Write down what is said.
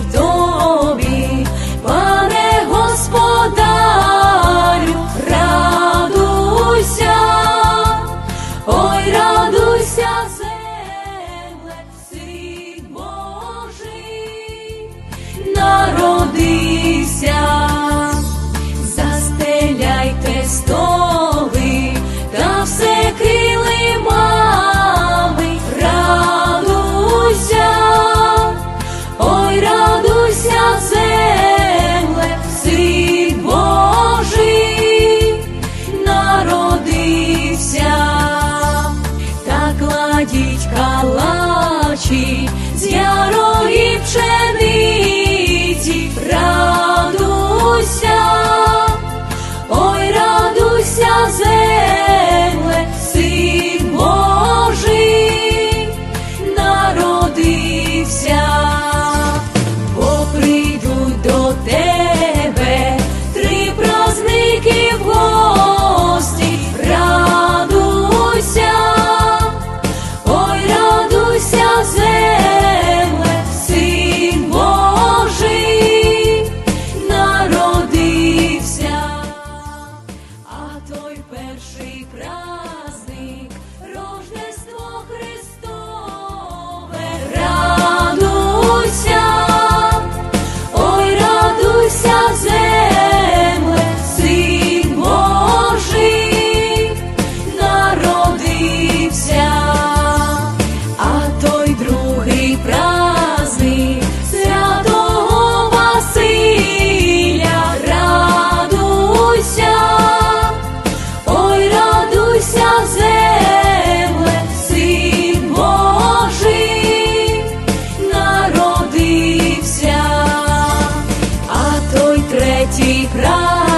decir калачі з ярої пшени. третій прав.